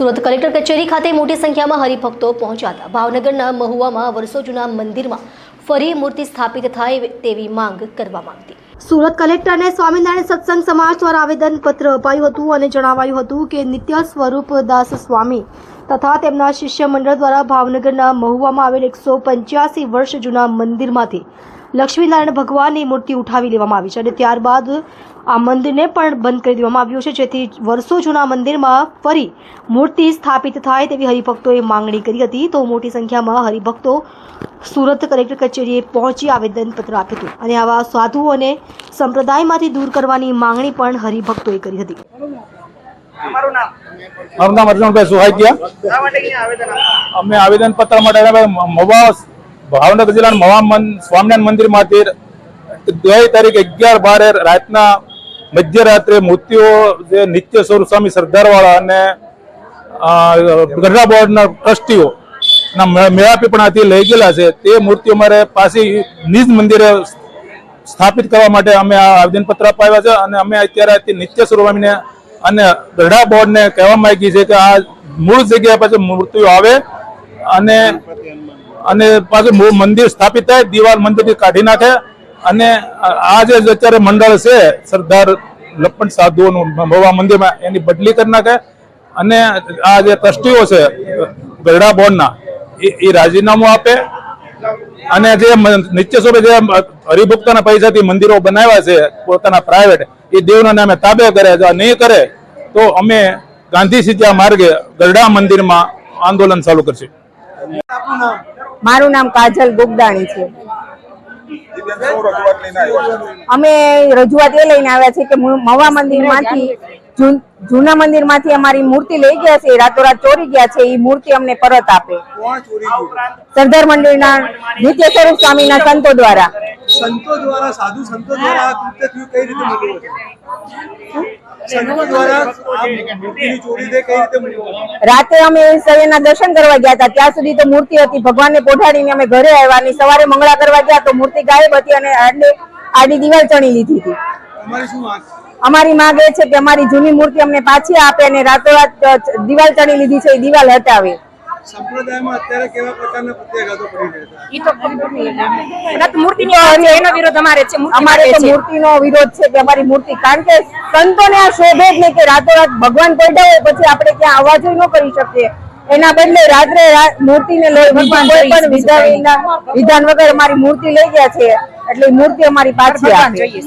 Surat collector કચેરી ખાતે મોટી સંખ્યામાં હરિભક્તો પહોંચ્યા ભાવનગરના મહુવામાં વર્ષો જૂના મંદિરમાં ફરી મૂર્તિ સ્થાપિત થાય તેવી માંગ કરવામાં આવી. સુરત કલેક્ટરને સ્વામિનારાયણ સત્સંગ સમાજ દ્વારા આવેદન પત્ર અપાયું હતું અને જણાવાયું હતું કે નિત્ય સ્વરૂપ દાસ સ્વામી તથા તેમના શિષ્ય મંડળ દ્વારા ભાવનગરના મહુવામાં આવેલ એકસો પંચ્યાસી વર્ષ જૂના મંદિરમાંથી લક્ષ્મીનારાયણ ભગવાનની મૂર્તિ ઉઠાવી લેવામાં આવી છે અને ત્યારબાદ આ મંદિરને પણ બંધ કરી દેવામાં આવ્યું છે. જેથી વર્ષો જૂના મંદિરમાં ફરી મૂર્તિ સ્થાપિત થાય તેવી હરિભક્તોએ માંગણી કરી હતી. તો મોટી સંખ્યામાં હરિભક્તો સુરત કલેક્ટર કચેરીએ પહોંચી આવેદનપત્ર આપ્યું હતું અને આવા સાધુઓને સંપ્રદાયમાંથી દૂર કરવાની માંગણી પણ હરિભક્તોએ કરી હતી. અમારું નામ? મારું નામ અર્જુનભાઈ આપ્યું? અમે આવેદન પત્ર માટે મવા ભાવનગર જિલ્લાના મવા સ્વામિનારાયણ મંદિર માટે ગઈ તારીખ અગિયાર બારે રાતના મધ્યરાત્રે મૂર્તિઓ જે નિત્ય સ્વરૂપ સ્વામી સરદારવાળા અને ગઢડા બોર્ડના ટ્રસ્ટીઓ ના મેળાપીપણાથી લઈ ગયેલા છે. તે મૂર્તિઓ મારે પાછી નિજ મંદિરે સ્થાપિત કરવા માટે અમે આ આવેદનપત્ર અપાવ્યા છે અને અમે અત્યારે નિત્ય સ્વરૂપને અને ગઢડા બોર્ડને કહેવા માંગી છે કે આ મૂળ જગ્યા પાછી મૂર્તિઓ આવે અને અને પાછું મંદિર સ્થાપિત થાય, દિવાલ મંદિરથી કાઢી નાખે. અને આ જે અત્યારે મંડળ છે, સરદાર લપણ સાધુઓનું ભવા મંદિરમાં એની બદલી કરી નાખે. અને આ જે ટ્રસ્ટીઓ છે, ગરડા બોર્ડના, એ- રાજીનામું આપે. અને જે નિત્ય સ્વરૂપે જે હરિભક્તોના પૈસાથી મંદિરો બનાવ્યા છે, પોતાના પ્રાઇવેટ એ દેવના નામે તાબે કરે, જો નહીં કરે, તો અમે ગાંધી સીધા માર્ગે ગરડા મંદિરમાં આંદોલન ચાલુ કરશું. મારું નામ કાજલ ગુગદાણી છે. અમે રજૂઆત એ લઈને આવ્યા છે કે મવા મંદિરમાંથી જૂના મંદિરમાંથી અમારી મૂર્તિ લઈ ગયા છે રાતોરાત ચોરી ગયા છે એ મૂર્તિ અમને પરત આપે. સરદાર મંદિરના નિત્ય સ્વરૂપ સ્વામીના સંતો દ્વારા. સંતો દ્વારા સાધુ સંતો દ્વારા આ કૃત્ય થયું કઈ રીતે મળ્યું હતું? સંતો દ્વારા મૂર્તિની ચોરી થઈ કઈ રીતે મળ્યું રાતે અમે સૈયના દર્શન કરવા ગયા હતા. ત્યાં સુધી તો મૂર્તિ હતી. ભગવાનને પોઢાડીને અમે ઘરે આવ્યા સવારે મંગળા કરવા ગયા તો મૂર્તિ ગાયબ હતી અને આડે આડી દિવાલ ચણી લીધી હતી. તમારી શું વાત અમારી માંગ એ છે કે અમારી જૂની મૂર્તિ અમને પાછી આપે અને રાતોરાત રાત દિવાલ ચણી લીધી છે એ દિવાલ હટાવે. સંપ્રદાયમાં અત્યારે કેવા પ્રકારના પ્રત્યાઘાતો પડી રહ્યા છે? મૂર્તિનો એનો વિરોધ અમારે છે અમારે તો મૂર્તિનો વિરોધ છે કે અમારી મૂર્તિ કારણ કે સંતોને આ શોભે જ નહીં કે રાતોરાત ભગવાન પડ્યા હોય પછી આપણે ક્યાં અવાજ ન કરી શકીએ. એના બદલે રાત્રે મૂર્તિ મૂર્તિને લઈ ભગવાન કોઈ પણ વિધાન વિધાન વગર અમારી મૂર્તિ લઈ ગયા છે એટલે મૂર્તિ અમારી પાછી